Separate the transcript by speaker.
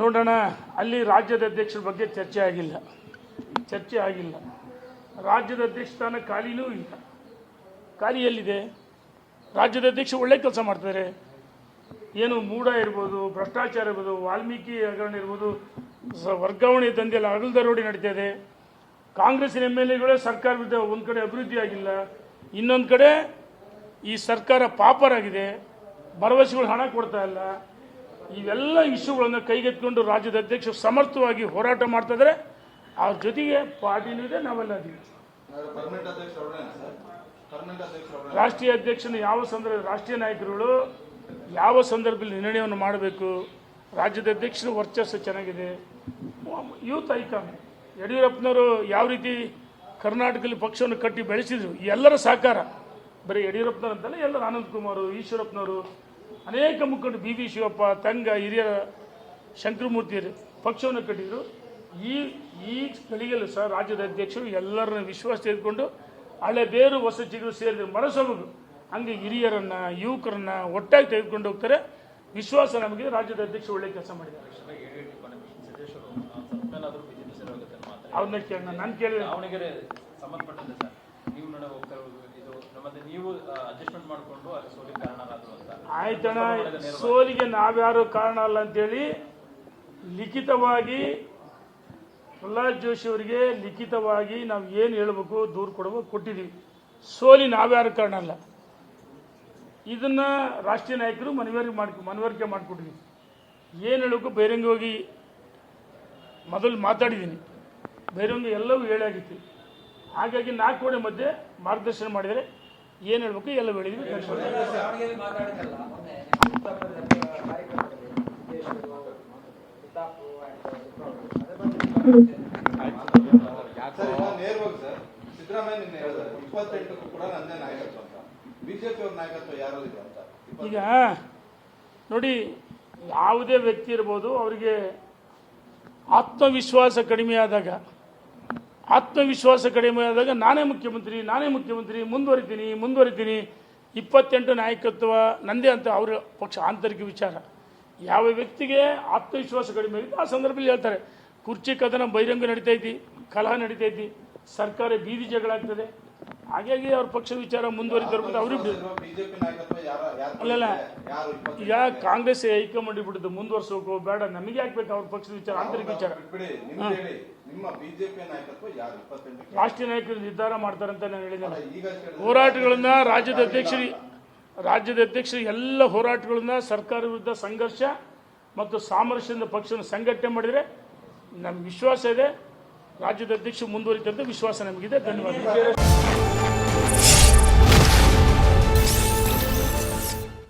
Speaker 1: ನೋಡೋಣ, ಅಲ್ಲಿ ರಾಜ್ಯದ ಅಧ್ಯಕ್ಷರ ಬಗ್ಗೆ ಚರ್ಚೆ ಆಗಿಲ್ಲ. ಚರ್ಚೆ ಆಗಿಲ್ಲ. ರಾಜ್ಯದ ಅಧ್ಯಕ್ಷ ಸ್ಥಾನ ಖಾಲಿನೂ ಇಲ್ಲ. ಖಾಲಿ ಎಲ್ಲಿದೆ? ರಾಜ್ಯದ ಅಧ್ಯಕ್ಷ ಒಳ್ಳೆ ಕೆಲಸ ಮಾಡ್ತಾರೆ ಏನು ಮೂಢ ಇರ್ಬೋದು, ಭ್ರಷ್ಟಾಚಾರ ಇರ್ಬೋದು, ವಾಲ್ಮೀಕಿ ಹಗರಣ ಇರ್ಬೋದು ವರ್ಗಾವಣೆ ದಂಧೆಯಲ್ಲಿ ಅಗಲ್ ದರೋಡಿ ನಡೀತಾ ಇದೆ. ಕಾಂಗ್ರೆಸ್ಸಿನ ಎಂ ಎಲ್ ಎಗಳೇ ಸರ್ಕಾರ ವಿರುದ್ಧ ಒಂದು ಕಡೆ ಅಭಿವೃದ್ಧಿ ಆಗಿಲ್ಲ ಇನ್ನೊಂದು ಕಡೆ ಈ ಸರ್ಕಾರ ಪಾಪರಾಗಿದೆ. ಭರವಸೆಗಳು ಹಣ ಕೊಡ್ತಾ ಇಲ್ಲ. ಇವೆಲ್ಲ ಇಶ್ಯೂಗಳನ್ನು ಕೈಗೆತ್ಕೊಂಡು ರಾಜ್ಯದ ಅಧ್ಯಕ್ಷರು ಸಮರ್ಥವಾಗಿ ಹೋರಾಟ ಮಾಡ್ತಾ ಅವ್ರ ಜೊತೆಗೆ ಪಾರ್ಟಿನೂ ಇದೆ, ನಾವೆಲ್ಲ ರಾಷ್ಟ್ರೀಯ ಅಧ್ಯಕ್ಷನ ಯಾವ ಸಂದರ್ಭ, ರಾಷ್ಟ್ರೀಯ ನಾಯಕರುಗಳು ಯಾವ ಸಂದರ್ಭದಲ್ಲಿ ನಿರ್ಣಯವನ್ನು ಮಾಡಬೇಕು? ರಾಜ್ಯದ ಅಧ್ಯಕ್ಷರ ವರ್ಚಸ್ಸು ಚೆನ್ನಾಗಿದೆ. ಯೂತ್ ಐಕಾನ್, ಯಡಿಯೂರಪ್ಪನವರು ಯಾವ ರೀತಿ ಕರ್ನಾಟಕದಲ್ಲಿ ಪಕ್ಷವನ್ನು ಕಟ್ಟಿ ಬೆಳೆಸಿದ್ರು? ಎಲ್ಲರ ಸಹಕಾರ. ಬರೀ ಯಡಿಯೂರಪ್ಪನವ್ರು ಅಂತಲ್ಲ ಎಲ್ಲರೂ ಆನಂದ್ ಕುಮಾರ್ ಈಶ್ವರಪ್ಪನವರು ಅನೇಕ ಮುಖಂಡರು ಬಿ ವಿ ಶಿವಪ್ಪ ತಂಗ ಹಿರಿಯ ಶಂಕರಮೂರ್ತಿಯರು ಪಕ್ಷವನ್ನು ಕಟ್ಟಿದ್ರು. ಈ ಈ ಗಳಿಗೆಲ್ಲೂ ಸಹ ರಾಜ್ಯದ ಅಧ್ಯಕ್ಷರು ಎಲ್ಲರನ್ನ ವಿಶ್ವಾಸ ತೆಗೆದುಕೊಂಡು ಹಳೆ ಬೇರು ಹೊಸ ಚಿಗುರು ಸೇರಿದ ಮರಸೊಬಗು ಹಂಗೆ ಹಿರಿಯರನ್ನ ಯುವಕರನ್ನ ಒಟ್ಟಾಗಿ ತೆಗೆದುಕೊಂಡು ಹೋಗ್ತಾರೆ. ವಿಶ್ವಾಸ ನಮಗೆ ರಾಜ್ಯದ ಅಧ್ಯಕ್ಷ ಒಳ್ಳೆ ಕೆಲಸ ಮಾಡಿದ್ದಾರೆ. ಅವ್ರನ್ನ ಕೇಳೋಣ ನಾನು ಕೇಳಿದ್ರೆ
Speaker 2: ದಾವಣಗೆರೆ ಸಂಬಂಧಪಟ್ಟಂತೆ ಸರ್ ನೀವು ನಡೆ ಹೋಗ್ತಾ ಇರೋದು ಇದು ಮತ್ತೆ ನೀವು ಅಡ್ಜಸ್ಟ್ಮೆಂಟ್ ಮಾಡಿಕೊಂಡು ಅಲ್ಲಿ ಸೋಲಿಗೆ ಕಾರಣರಾದ್ರು ಅಂತ.
Speaker 1: ಆಯ್ತಣ್ಣ ಸೋಲಿಗೆ ನಾವ್ಯಾರು ಕಾರಣ ಅಲ್ಲ ಅಂತೇಳಿ ಲಿಖಿತವಾಗಿ ಪ್ರಹ್ಲಾದ್ ಜೋಶಿ ಅವರಿಗೆ ಲಿಖಿತವಾಗಿ ನಾವು ಏನು ಹೇಳಬೇಕು ದೂರು ಕೊಡಬೇಕು ಕೊಟ್ಟಿದ್ದೀವಿ ಸೋಲಿ ನಾವ್ಯಾರು ಕಾರಣ ಅಲ್ಲ. ಇದನ್ನ ರಾಷ್ಟ್ರೀಯ ನಾಯಕರು ಮನವರಿಕೆ ಮಾಡ್ಕೊ ಮನವರಿಕೆ ಮಾಡಿಕೊಟ್ಟಿದ್ದೀವಿ ಏನು ಹೇಳಬೇಕು ಬಹಿರಂಗ ಹೋಗಿ ಮೊದಲು ಮಾತಾಡಿದ್ದೀನಿ ಬಹಿರಂಗ ಎಲ್ಲವೂ ಹೇಳಾಗಿತ್ತು. ಹಾಗಾಗಿ ನಾಲ್ಕು ಕೋಡೆ ಮಧ್ಯೆ ಮಾರ್ಗದರ್ಶನ ಮಾಡಿದರೆ ಏನು ಹೇಳ್ಬೇಕು ಎಲ್ಲ ಹೇಳಿದ್ವಿ
Speaker 3: ಈಗ
Speaker 1: ನೋಡಿ ಯಾವುದೇ ವ್ಯಕ್ತಿ ಇರ್ಬೋದು ಅವರಿಗೆ ಆತ್ಮವಿಶ್ವಾಸ ಕಡಿಮೆ ಆದಾಗ ಆತ್ಮವಿಶ್ವಾಸ ಕಡಿಮೆ ಆದಾಗ ನಾನೇ ಮುಖ್ಯಮಂತ್ರಿ ನಾನೇ ಮುಖ್ಯಮಂತ್ರಿ, ಮುಂದುವರಿತೀನಿ ಮುಂದುವರಿತೀನಿ. ಇಪ್ಪತ್ತೆಂಟು ನಾಯಕತ್ವ ನಂದೇ ಅಂತ ಅವರ ಪಕ್ಷ ಆಂತರಿಕ ವಿಚಾರ. ಯಾವ ವ್ಯಕ್ತಿಗೆ ಆತ್ಮವಿಶ್ವಾಸ ಕಡಿಮೆ ಆಗಿದೆ ಆ ಸಂದರ್ಭದಲ್ಲಿ ಹೇಳ್ತಾರೆ. ಕುರ್ಚಿ ಕದನ ಬಹಿರಂಗ ನಡೀತಾ ಐತಿ ಕಲಹ ನಡೀತಾ ಐತಿ ಸರ್ಕಾರ ಬೀದಿ ಜಗಳ ಆಗ್ತದೆ ಹಾಗಾಗಿ ಅವ್ರ ಪಕ್ಷದ ವಿಚಾರ ಮುಂದುವರಿತಿರ್ಬೋದು ಅವ್ರಿಗೆ ಅಲ್ಲಲ್ಲ. ಈಗ ಕಾಂಗ್ರೆಸ್ ಹೈಕಮಾಂಡ್ ಬಿಡುದು ಮುಂದುವರ್ಸೋಕು ಬೇಡ ನಮಗೆ ಹಾಕ್ಬೇಕು ಅವ್ರ ಪಕ್ಷದ ವಿಚಾರ ಆಂತರಿಕ ವಿಚಾರ? ರಾಷ್ಟ್ರೀಯ ನಾಯಕರು ನಿರ್ಧಾರ ಮಾಡ್ತಾರೆ ಅಂತ ನಾನು ಹೇಳಿದ್ದೇನೆ. ಹೋರಾಟಗಳನ್ನ ರಾಜ್ಯದ ಅಧ್ಯಕ್ಷರು ರಾಜ್ಯದ ಅಧ್ಯಕ್ಷರು ಎಲ್ಲ ಹೋರಾಟಗಳನ್ನ ಸರ್ಕಾರ ವಿರುದ್ಧ ಸಂಘರ್ಷ ಮತ್ತು ಸಾಮರಸ್ಯದಿಂದ ಪಕ್ಷವನ್ನು ಸಂಘಟನೆ ಮಾಡಿದರೆ ನಮ್ಗೆ ವಿಶ್ವಾಸ ಇದೆ. ರಾಜ್ಯದ ಅಧ್ಯಕ್ಷರು ಮುಂದುವರಿದಂತೆ ವಿಶ್ವಾಸ ನಮಗಿದೆ. ಧನ್ಯವಾದ